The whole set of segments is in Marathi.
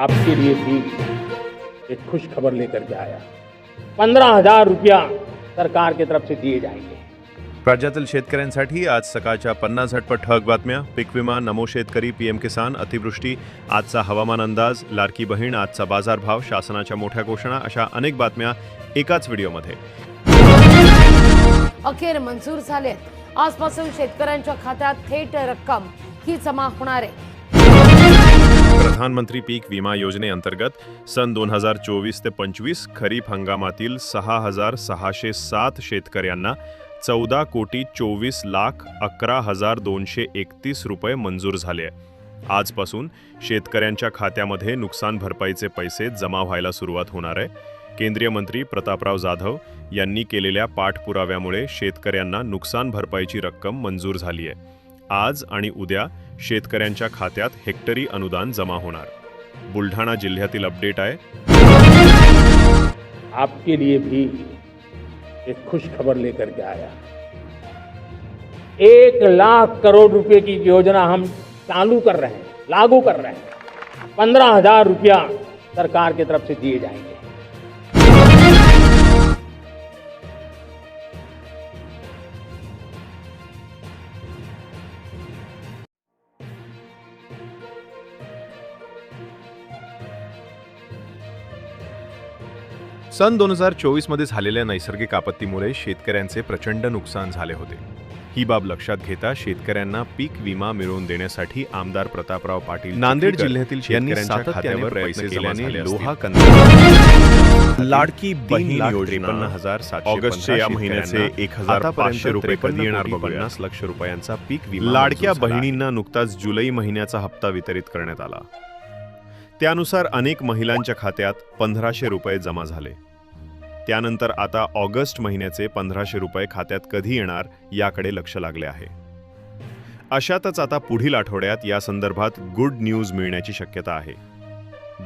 आपके लिए भी एक खुश खबर लेकर के आया। पंद्रह हजार रुपया सरकार की तरफ से दिए जाएंगे। राज्यातील शेतकऱ्यांसाठी आज सकाळच्या पन्नास झटपट ठळक बातम्या. पीक विमा नमो शेतकरी पीएम किसान अतिवृष्टी आजचा हवामान अंदाज लाडकी बहीण आजचा बाजारभाव शासनाच्या मोठ्या घोषणा अशा अनेक बातम्या एकाच व्हिडिओमध्ये. अखेर मंजूर झालेत. आजपासून शेतकऱ्यांच्या खात्यात थेट रक्कम. ही जमा होणार आहे. प्रधानमंत्री पीक विमा योजनेअंतर्गत सन दोन हजार चोवीस ते पंचवीस खरीप हंगामातील सहा हजार सहाशे सात शेतकऱ्यांना चौदा कोटी चोवीस लाख अकरा हजार दोनशे एकतीस रुपये मंजूर झाले. आहे आजपासून शेतकऱ्यांच्या खात्यामध्ये नुकसान भरपाईचे पैसे जमा व्हायला सुरुवात होणार आहे. केंद्रीय मंत्री प्रतापराव जाधव यांनी केलेल्या पाठपुराव्यामुळे शेतकऱ्यांना नुकसान भरपाईची रक्कम मंजूर झाली आहे आज आणि उद्या शेतकऱ्यांच्या खात्यात हेक्टरी अनुदान जमा होणार. बुलढाणा जिल्ह्यातील अपडेट आहे. आपके लिए भी एक खुश खबर लेकर के आया एक लाख करोड़ रुपए की योजना हम चालू कर रहे हैं लागू कर रहे हैं। पंद्रह हजार रुपया सरकार की तरफ से दिए जाएंगे। सन दोन हजार चोवीसमध्ये झालेल्या नैसर्गिक आपत्तीमुळे शेतकऱ्यांचे प्रचंड नुकसान झाले होते. ही बाब लक्षात घेता शेतकऱ्यांना पीक विमा मिळवून देण्यासाठी आमदार प्रतापराव पाटील नांदेड जिल्ह्यातील लोहा लाडकी बहीण योजना हजार ऑगस्टच्या या महिन्याचे एक हजार पाचशे रुपये कधी येणार पन्नास लक्ष रुपयांचा पीक विमा लाडक्या बहिणींना नुकताच जुलै महिन्याचा हप्ता वितरित करण्यात आला. त्यानुसार अनेक महिलांच्या खात्यात पंधराशे रुपये जमा झाले. त्यानंतर आता ऑगस्ट महिन्याचे पंधराशे रुपये खात्यात कधी येणार याकडे लक्ष लागले आहे. अशातच आता पुढील आठवड्यात या संदर्भात गुड न्यूज मिळण्याची शक्यता आहे.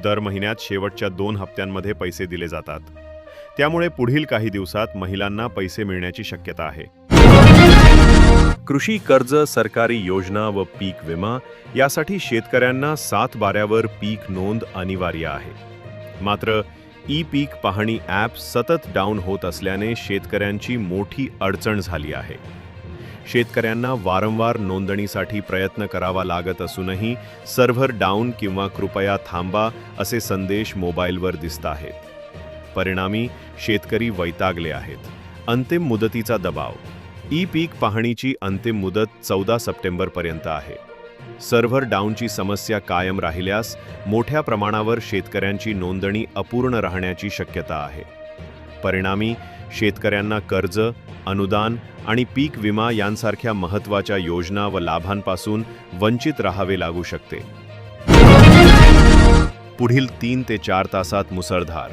दर महिन्यात शेवटच्या दोन हप्त्यांमध्ये पैसे दिले जातात. त्यामुळे पुढील काही दिवसात महिलांना पैसे मिळण्याची शक्यता आहे. कृषी कर्ज सरकारी योजना व पीक विमा यासाठी शेतकऱ्यांना सात बाऱ्यावर पीक नोंद अनिवार्य आहे. मात्र ई पीक पाहणी ॲप सतत डाऊन होत असल्याने शेतकऱ्यांची मोठी अडचण झाली आहे. शेतकऱ्यांना वारंवार नोंदणीसाठी प्रयत्न करावा लागत असूनही सर्व्हर डाऊन किंवा कृपया थांबा असे संदेश मोबाईलवर दिसत आहेत. परिणामी शेतकरी वैतागले आहेत. अंतिम मुदतीचा दबाव. ई पीक पाहणीची अंतिम मुदत चौदा सप्टेंबरपर्यंत आहे. सर्व्हर डाऊनची समस्या कायम राहिल्यास मोठ्या प्रमाणावर शेतकऱ्यांची नोंदणी अपूर्ण राहण्याची शक्यता आहे. परिणामी शेतकऱ्यांना कर्ज अनुदान आणि पीक विमा यांसारख्या महत्त्वाच्या योजना व लाभांपासून वंचित राहावे लागू शकते. पुढील तीन ते चार तासात मुसळधार.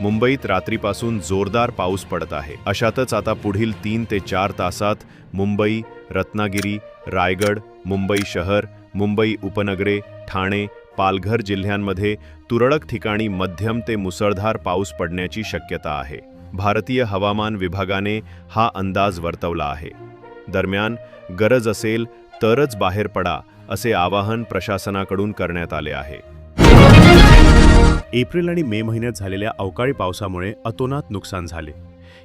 मुंबईत रात्रीपासून जोरदार पाऊस पडत आहे. अशातच आता पुढील तीन ते चार तासात मुंबई रत्नागिरी रायगड मुंबई शहर मुंबई उपनगरे ठाणे पालघर जिल्ह्यांमध्ये तुरळक ठिकाणी मध्यम ते मुसळधार पाऊस पडण्याची शक्यता आहे. भारतीय हवामान विभागाने हा अंदाज वर्तवला आहे. दरम्यान गरज असेल तरच बाहेर पडा असे आवाहन प्रशासनाकडून करण्यात आले आहे. एप्रिल आणि मे महिन्यात झालेल्या अवकाळी पावसामुळे अतोनात नुकसान झाले.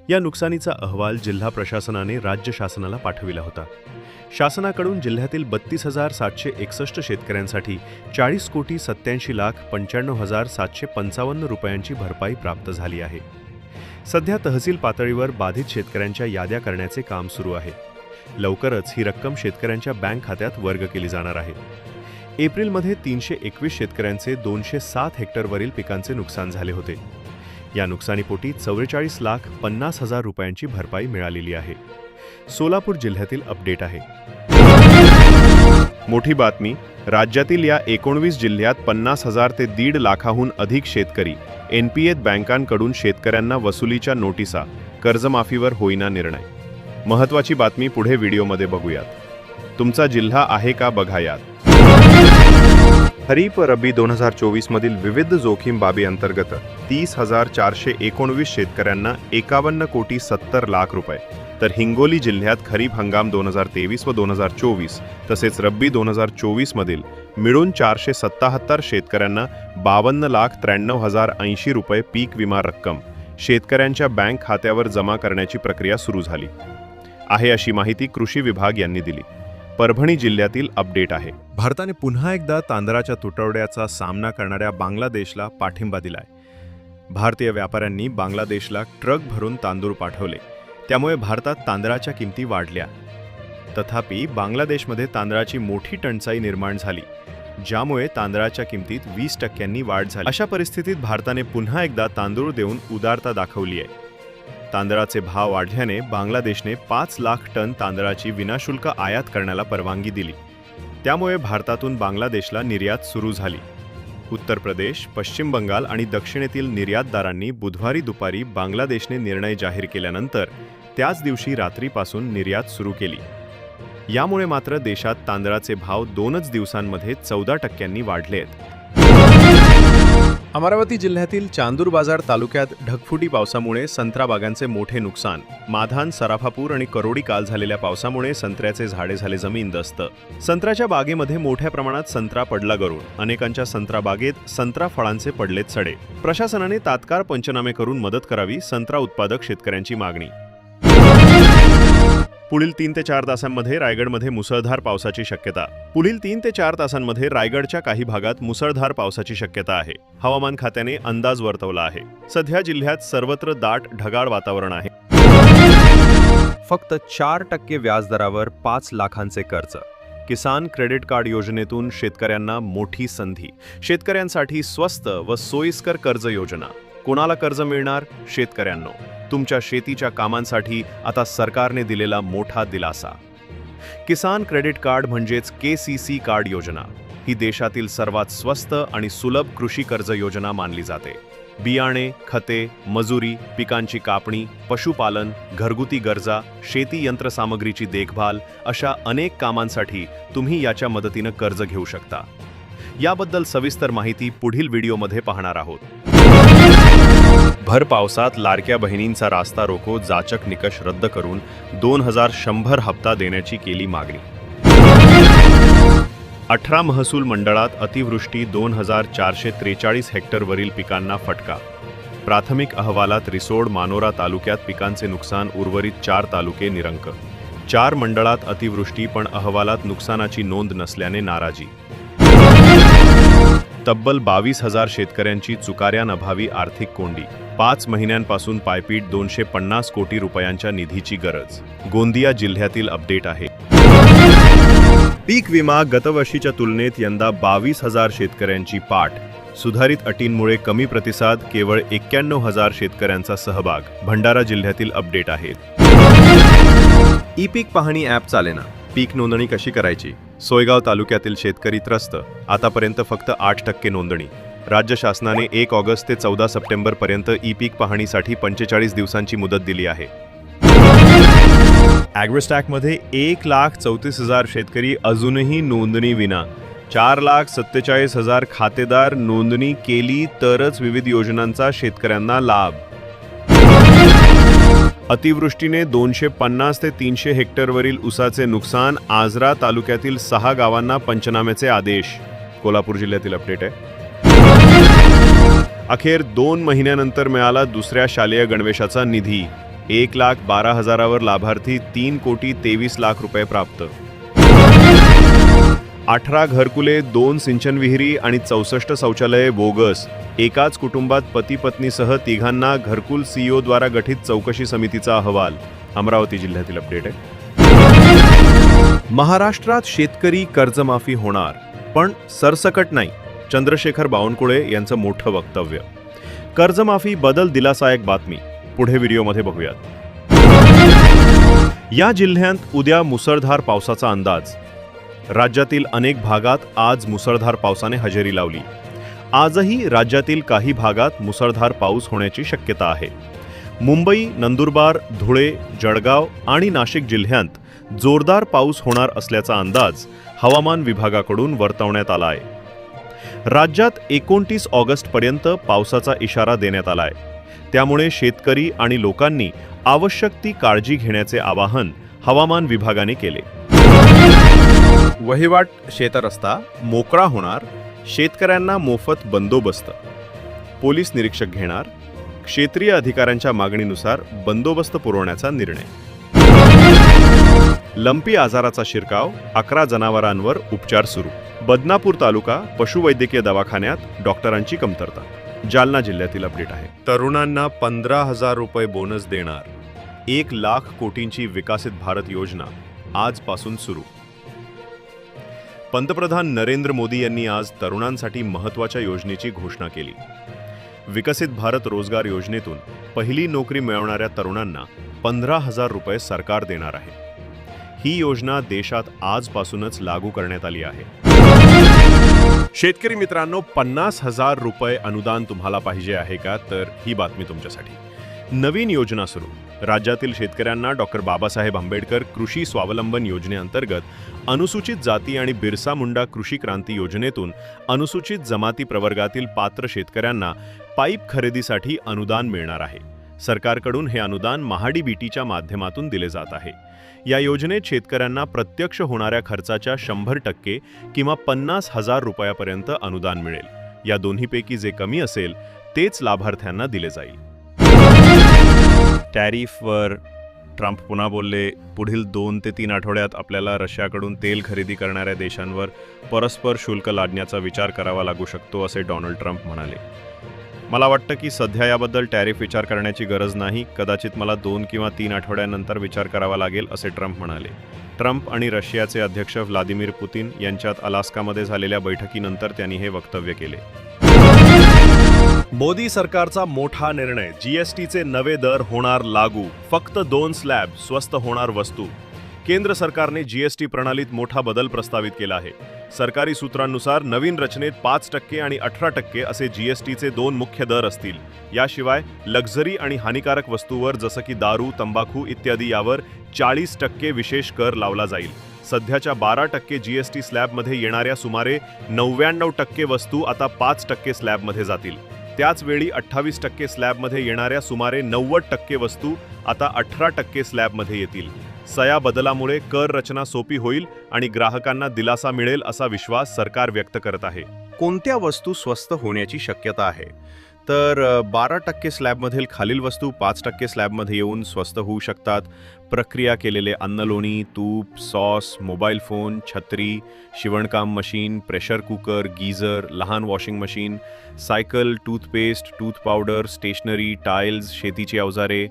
या नुकसानीचा अहवाल जिल्हा प्रशासनाने राज्य शासनाला पाठविला होता. शासनाकडून जिल्ह्यातील बत्तीस हजार सातशे एकसष्ट शेतकऱ्यांसाठी चाळीस कोटी सत्याऐंशी लाख पंच्याण्णव हजार सातशे पंचावन्न रुपयांची भरपाई प्राप्त झाली आहे. सध्या तहसील पातळीवर बाधित शेतकऱ्यांच्या याद्या करण्याचे काम सुरू आहे. लवकरच ही रक्कम शेतकऱ्यांच्या बँक खात्यात वर्ग केली जाणार आहे. एप्रिलमध्ये तीनशे एकवीस शेतकऱ्यांचे दोनशे सात हेक्टरवरील पिकांचे नुकसान झाले होते. या नुकसानीपोटी चव्वेचाळीस लाख पन्नास हजार रुपयांची भरपाई मिळालेली आहे. सोलापूर जिल्ह्यातील अपडेट आहे. मोठी बातमी राज्यातील या एकोणवीस जिल्ह्यात पन्नास हजार ते दीड लाखाहून अधिक शेतकरी एनपीएत बँकांकडून शेतकऱ्यांना वसुलीच्या नोटिसा कर्जमाफीवर होईना निर्णय. महत्वाची बातमी पुढे व्हिडिओमध्ये बघूयात. तुमचा जिल्हा आहे का बघा यात? खरीप रब्बी दोन हजार चोवीसमधील विविध जोखीम बाबी अंतर्गत तीस हजार चारशे एकोणवीस शेतकऱ्यांना एकावन्न कोटी सत्तर लाख रुपये. तर हिंगोली जिल्ह्यात खरीप हंगाम दोन हजार तेवीस व दोन हजार चोवीस तसेच रब्बी दोन हजार चोवीसमधील मिळून चारशे सत्ताहत्तर शेतकऱ्यांना बावन्न लाख त्र्याण्णव हजार ऐंशी रुपये पीक विमा रक्कम शेतकऱ्यांच्या बँक खात्यावर जमा करण्याची प्रक्रिया सुरू झाली. आहे अशी माहिती कृषी विभाग यांनी दिली. परभणी जिल्ह्यातील अपडेट आहे. भारताने पुन्हा एकदा तांदळाच्या तुटवड्याचा सामना करणाऱ्या बांगलादेशला पाठिंबा दिलाय. भारतीय व्यापाऱ्यांनी बांगलादेशला ट्रक भरून तांदूळ पाठवले. त्यामुळे भारतात तांदळाच्या किमती वाढल्या. तथापि बांगलादेशमध्ये तांदळाची मोठी टंचाई निर्माण झाली ज्यामुळे तांदळाच्या किमतीत वीस टक्क्यांनी वाढ झाली. अशा परिस्थितीत भारताने पुन्हा एकदा तांदूळ देऊन उदारता दाखवली आहे. तांदळाचे भाव वाढल्याने बांगलादेशने पाच लाख टन तांदळाची विनाशुल्क आयात करण्याला परवानगी दिली. त्यामुळे भारतातून बांगलादेशला निर्यात सुरू झाली. उत्तर प्रदेश पश्चिम बंगाल आणि दक्षिणेतील निर्यातदारांनी बुधवारी दुपारी बांगलादेशने निर्णय जाहीर केल्यानंतर त्याच दिवशी रात्रीपासून निर्यात सुरू केली. यामुळे मात्र देशात तांदळाचे भाव दोनच दिवसांमध्ये चौदा टक्क्यांनी वाढले आहेत अमरावती जिल्ह्यातील चांदूर बाजार तालुक्यात ढगफुटी पावसामुळे संत्रा बागांचे मोठे नुकसान. माधान सराफापूर आणि करोडी काल झालेल्या पावसामुळे संत्र्याचे झाडे झाले जमीनदस्त संत्र्याच्या बागेमध्ये मोठ्या प्रमाणात संत्रा पडला गरून अनेकांच्या संत्रा बागेत संत्रा फळांचे पडलेत सडे. प्रशासनाने तात्काळ पंचनामे करून मदत करावी संत्रा उत्पादक शेतकऱ्यांची मागणी. पुढील तीन ते चार तासांमध्ये रायगडमध्ये मुसळधार पावसाची शक्यता. पुढील तीन ते चार तासांमध्ये रायगडच्या काही भागात मुसळधार पावसाची शक्यता आहे. हवामान खात्याने अंदाज वर्तवला आहे. सध्या जिल्ह्यात सर्वत्र दाट ढगाळ वातावरण आहे. फक्त चार टक्के व्याजदरावर पाच लाखांचे कर्ज. किसान क्रेडिट कार्ड योजनेतून शेतकऱ्यांना मोठी संधी. शेतकऱ्यांसाठी स्वस्त व सोयीस्कर कर्ज योजना. कोणाला कर्ज मिळणार? शेतकऱ्यांनो तुमच्या शेतीच्या कामांसाठी आता सरकारने दिलेला मोठा दिलासा. किसान क्रेडिट कार्ड म्हणजेच के सी सी कार्ड योजना ही देशातील सर्वात स्वस्त आणि सुलभ कृषी कर्ज योजना मानली जाते. बियाणे खते मजुरी पिकांची कापणी पशुपालन घरगुती गरजा शेती यंत्रसामग्रीची देखभाल अशा अनेक कामांसाठी तुम्ही याच्या मदतीनं कर्ज घेऊ शकता. याबद्दल सविस्तर माहिती पुढील व्हिडिओमध्ये पाहणार आहोत. भर पावसात लाडक्या बहिणींचा रास्ता रोको जाचक निकष रद्द करून दोन हजार शंभर हप्ता देण्याची केली मागणी. अठरा महसूल मंडळात अतिवृष्टी दोन हजार चारशे त्रेचाळीस हेक्टरवरील पिकांना फटका. प्राथमिक अहवालात रिसोड मानोरा तालुक्यात पिकांचे नुकसान उर्वरित चार तालुके निरंक. चार मंडळात अतिवृष्टी पण अहवालात नुकसानाची नोंद नसल्याने नाराजी. तब्बल बावीस हजार शेतकऱ्यांची चुकाऱ्यानभावी आर्थिक कोंडी. पाच महिन्यांपासून पायपीट दोनशे पन्नास कोटी रुपयांच्या निधीची गरज. गोंदिया जिल्ह्यातील अपडेट आहे. पीक विमा गतवर्षीच्या तुलनेत यंदा बावीस हजार शेतकऱ्यांची पाठ. सुधारित अटींमुळे कमी प्रतिसाद केवळ एक्क्याण्णव हजार शेतकऱ्यांचा सहभाग. भंडारा जिल्ह्यातील अपडेट आहेत. ई पीक पाहणी ॲप चालेना. पीक नोंदणी कशी करायची? सोयगाव तालुक्यातील शेतकरी त्रस्त. आतापर्यंत फक्त आठ टक्के नोंदणी. राज्य शासनाने एक ऑगस्ट ते चौदा सप्टेंबरपर्यंत ई पीक पाहणीसाठी पंचेचाळीस दिवसांची मुदत दिली आहे. ॲग्रोस्टॅकमध्ये एक लाख चौतीस हजार शेतकरी अजूनही नोंदणी विना. चार लाख सत्तेचाळीस हजार खातेदार नोंदणी केली तरच विविध योजनांचा शेतकऱ्यांना लाभ. अतिवृष्टीने दोनशे पन्नास ते तीनशे हेक्टरवरील उसाचे नुकसान आजरा तालुक्यातील सहा गावांना पंचनाम्याचे आदेश. कोल्हापूर जिल्ह्यातील अपडेट आहे. अखेर दोन महिन्यानंतर मिळाला दुसऱ्या शालेय गणवेशाचा निधी. एक लाख बारा हजारावर लाभार्थी तीन कोटी तेवीस लाख रुपये प्राप्त. अठरा घरकुले दोन सिंचन विहिरी आणि चौसष्ट शौचालये बोगस. एकाच कुटुंबात पती पत्नीसह तिघांना घरकुल सीईओद्वारा गठीत चौकशी समितीचा अहवाल. अमरावती जिल्ह्यातील अपडेट आहे. महाराष्ट्रात शेतकरी कर्जमाफी होणार पण सरसकट नाही चंद्रशेखर बावनकुळे यांचं मोठं वक्तव्य. कर्जमाफी बदल दिलासायक बातमी. पुढे व्हिडिओमध्ये बघूयात. या जिल्ह्यात उद्या मुसळधार पावसाचा अंदाज. राज्यातील अनेक भागात आज मुसळधार पावसाने हजेरी लावली. आजही राज्यातील काही भागात मुसळधार पाऊस होण्याची शक्यता आहे. मुंबई नंदुरबार धुळे जळगाव आणि नाशिक जिल्ह्यांत जोरदार पाऊस होणार असल्याचा अंदाज हवामान विभागाकडून वर्तवण्यात आला आहे राज्यात एकोणतीस ऑगस्टपर्यंत पावसाचा इशारा देण्यात आला आहे त्यामुळे शेतकरी आणि लोकांनी आवश्यक ती काळजी घेण्याचे आवाहन हवामान विभागाने केले. वहिवाट शेतरस्ता मोकळा होणार शेतकऱ्यांना मोफत बंदोबस्त. पोलीस निरीक्षक घेणार क्षेत्रीय अधिकाऱ्यांच्या मागणीनुसार बंदोबस्त पुरवण्याचा निर्णय. लंपी आजाराचा शिरकाव अकरा जनावरांवर उपचार सुरू. बदनापूर तालुका पशुवैद्यकीय दवाखान्यात डॉक्टरांची कमतरता. जालना जिल्ह्यातील अपडेट आहे. तरुणांना पंधरा हजार रुपये बोनस देणार. एक लाख कोटींची विकसित भारत योजना आजपासून सुरू. पंतप्रधान नरेंद्र मोदी यांनी आज तरुणांसाठी महत्त्वाच्या योजनेची घोषणा केली. विकसित भारत रोजगार योजनेतून पहिली नोकरी मिळवणाऱ्या तरुणांना पंधरा हजार रुपये सरकार देणार आहे. ही योजना देशात आजपासूनच लागू करण्यात आली आहे. शेतकरी मित्रांनो पन्नास हजार रुपये अनुदान तुम्हाला पाहिजे आहे का? तर ही बातमी तुमच्यासाठी. नवीन योजना सुरू. राज्यातील शेतकऱ्यांना डॉक्टर बाबासाहेब आंबेडकर कृषी स्वावलंबन योजनेअंतर्गत अनुसूचित जाती आणि बिरसा मुंडा कृषी क्रांती योजनेतून अनुसूचित जमाती प्रवर्गातील पात्र शेतकऱ्यांना पाईप खरेदीसाठी अनुदान मिळणार आहे. सरकारकडून हे अनुदान महाडी बीटीच्या माध्यमातून दिले जात आहे. या योजनेत शेतकऱ्यांना प्रत्यक्ष होणाऱ्या खर्चाच्या शंभर टक्के किंवा पन्नास हजार रुपयापर्यंत अनुदान मिळेल. या दोन्हीपैकी जे कमी असेल तेच लाभार्थ्यांना दिले जाईल. टॅरिफवर ट्रम्प पुन्हा बोलले पुढील दोन ते तीन आठवड्यात आपल्याला रशियाकडून तेल खरेदी करणाऱ्या देशांवर परस्पर शुल्क लादण्याचा विचार करावा लागू शकतो असे डोनाल्ड ट्रम्प म्हणाले. मला वाटतं की सध्या याबद्दल टॅरिफ विचार करण्याची गरज नाही. कदाचित मला दोन किंवा तीन आठवड्यानंतर विचार करावा लागेल असे ट्रम्प म्हणाले. ट्रम्प आणि रशियाचे अध्यक्ष व्लादिमीर पुतीन यांच्यात अलास्कामध्ये झालेल्या बैठकीनंतर त्यांनी हे वक्तव्य केले. मोदी सरकारचा मोठा निर्णय. जीएसटीचे नवे दर होणार लागू. फक्त दोन स्लॅब स्वस्त होणार वस्तू. केंद्र सरकारने जीएसटी प्रणालीत मोठा बदल प्रस्तावित केला आहे. सरकारी सूत्रांनुसार नवीन रचनेत पाच टक्के आणि अठरा टक्के असे जीएसटीचे दोन मुख्य दर असतील. याशिवाय लक्झरी आणि हानिकारक वस्तूवर जसं की दारू तंबाखू इत्यादी यावर चाळीस टक्के विशेष कर लावला जाईल. सध्याच्या बारा टक्के जीएसटी स्लॅबमध्ये येणाऱ्या सुमारे नव्याण्णव टक्के वस्तू आता पाच टक्के स्लॅबमध्ये जातील. त्याच वेळी अठ्ठावीस टक्के स्लॅबमध्ये येणाऱ्या सुमारे नव्वद टक्के वस्तू आता अठरा टक्के स्लॅबमध्ये येतील. सया बदलामुळे कर रचना सोपी होईल आणि ग्राहकांना दिलासा मिळेल असा विश्वास सरकार व्यक्त करत आहे. कोणत्या वस्तू स्वस्त होण्याची शक्यता आहे? तर बारा टक्के स्लॅबमधील खालील वस्तू पाच टक्के स्लॅबमध्ये येऊन स्वस्त होऊ शकतात. प्रक्रिया केलेले अन्नलोणी तूप सॉस मोबाईल फोन छत्री शिवणकाम मशीन प्रेशर कुकर गीझर लहान washing machine cycle toothpaste tooth powder stationery tiles शेतीची अवजारे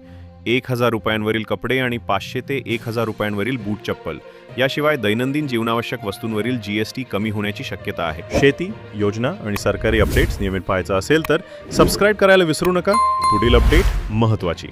एक हजार रुपयांवरील कपडे आणि पाचशे ते एक हजार रुपयांवरील बूट चप्पल. याशिवाय दैनंदिन जीवनावश्यक वस्तूंवरील जीएसटी कमी होण्याची शक्यता आहे. शेती योजना आणि सरकारी अपडेट्स नियमित पाहायचा असेल तर सबस्क्राईब करायला विसरू नका. पुढील अपडेट महत्त्वाची.